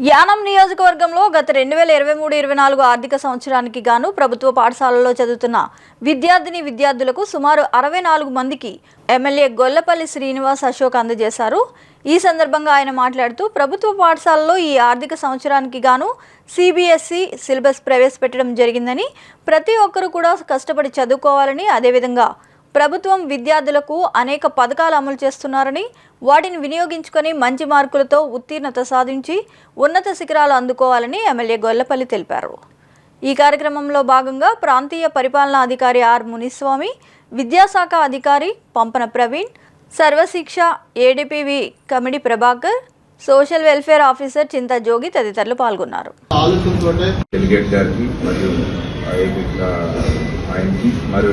యానం నియోజకవర్గంలో గత రెండు వేల ఇరవై మూడు ఇరవై నాలుగు ఆర్థిక సంవత్సరానికి గాను ప్రభుత్వ పాఠశాలలో చదువుతున్న విద్యార్థిని విద్యార్థులకు సుమారు అరవై నాలుగు మందికి ఎమ్మెల్యే గొల్లపల్లి శ్రీనివాస్ అశోక్ అందజేశారు. ఈ సందర్భంగా ఆయన మాట్లాడుతూ ప్రభుత్వ పాఠశాలలో ఈ ఆర్థిక సంవత్సరానికి గాను సిబిఎస్ఈ సిలబస్ ప్రవేశపెట్టడం జరిగిందని ప్రతి ఒక్కరూ కూడా కష్టపడి చదువుకోవాలని అదేవిధంగా ప్రభుత్వం విద్యార్థులకు అనేక పథకాలు అమలు చేస్తున్నారని వాటిని వినియోగించుకొని మంచి మార్కులతో ఉత్తీర్ణత సాధించి ఉన్నత శిఖరాలు అందుకోవాలని ఎమ్మెల్యే గొల్లపల్లి తెలిపారు. ఈ కార్యక్రమంలో భాగంగా ప్రాంతీయ పరిపాలనా అధికారి ఆర్ మునిస్వామి విద్యాశాఖ అధికారి Pampana Praveen Sarvashiksha ఏడిపివి Kamidi Prabhakar social welfare officer Chinta Jogi తదితరులు పాల్గొన్నారు. ఆయనకి మరియు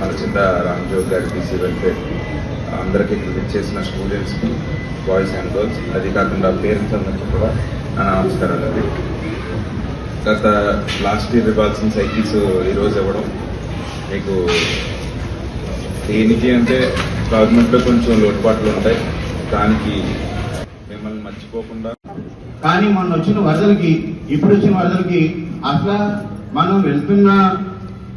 మన చింత రామ్జోగ్ గారికి సి వెల్ఫేర్ అందరికీ ఇక్కడ చేసిన స్టూడెంట్స్కి బాయ్స్ అండ్ గర్ల్స్ అది కాకుండా పేరెంట్స్ అందరికీ కూడా నా నమస్కారాలు అండి. గత లాస్ట్ ఇయర్ ఇవ్వాల్సిన సైకిల్స్ ఈరోజు ఇవ్వడం మీకు దేనికి అంటే గవర్నమెంట్లో కొంచెం లోటుపాట్లు ఉంటాయి. దానికి మర్చిపోకుండా కానీ మొన్న వచ్చిన వరదలకి ఇప్పుడు వచ్చిన వరదలకి అసలు మనం వెళ్తున్న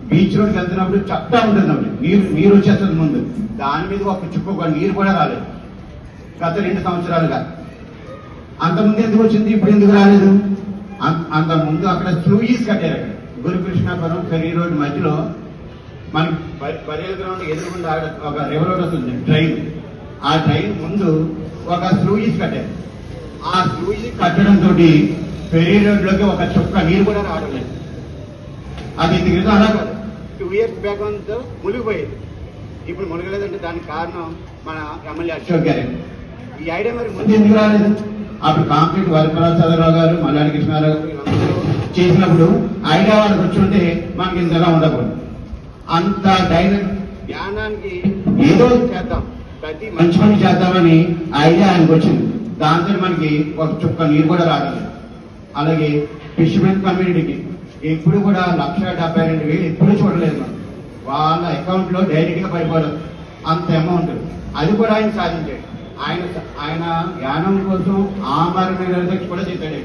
బీచ్ రోడ్కి వెళ్తున్నప్పుడు చక్కగా ఉంటుంది అప్పుడు నీరు నీరు వచ్చేస్తుంది ముందు. దాని మీద ఒక చుక్క నీరు కూడా రాలేదు. గత రెండు సంవత్సరాలుగా. అంతకుముందు ముందు ఎందుకు వచ్చింది ఇప్పుడు ఎందుకు రాలేదు? అంత ముందు అక్కడ స్లూయిస్ కట్టారు అక్కడ. గురుకృష్ణాపురం ఫెరీ రోడ్ మధ్యలో మనకి పర్యల గ్రౌండ్ ఎదురుకుండా ఒక రివర్ రోడ్ వస్తుంది ట్రైన్ ఆ ట్రైన్ ముందు ఒక స్లూయిస్ కట్టారు. ఆ స్లూయిస్ కట్టడం తోటి ఫెరీ రోడ్లోకి ఒక చుక్క నీరు కూడా రావడం లేదు. అది ఇంత క్రితం అలా కాదు. టూ ఇయర్స్ బ్యాక్ అంతా మునిగిపోయేది. ఇప్పుడు మునగలేదంటే దానికి కారణం మన ఎమ్మెల్యే అశోక్ గారే. ఈ ఐడియా మరి ముందు ఎందుకు రాలేదు? అప్పుడు కాంక్రీట్ వరప్రసాద్ చంద్రరావు గారు మల్లాడి కృష్ణారావు చేసినప్పుడు ఐడియా వాళ్ళకి వచ్చి ఉంటే మనకి ఇంతగా ఉండకూడదు. అంత డైనమిక్ ధ్యానానికి ఏదో చేద్దాం. ప్రతి మంచి పని చేద్దామని ఐడియా ఆయనకు వచ్చింది. దాంతో మనకి ఒక చుక్క నీరు కూడా రావట్లేదు. అలాగే ఫిష్మెన్ కమ్యూనిటీకి ఎప్పుడు కూడా లక్ష డెబ్బై రెండు వేలు ఎప్పుడు చూడలేదు మనం. వాళ్ళ అకౌంట్లో డైరెక్ట్గా పడిపోవడం అంత అమౌంట్ అది కూడా ఆయన సాధించాడు. ఆయన ఆయన యానం కోసం ఆమరణ నిరదక్ష కూడా చేశాడు.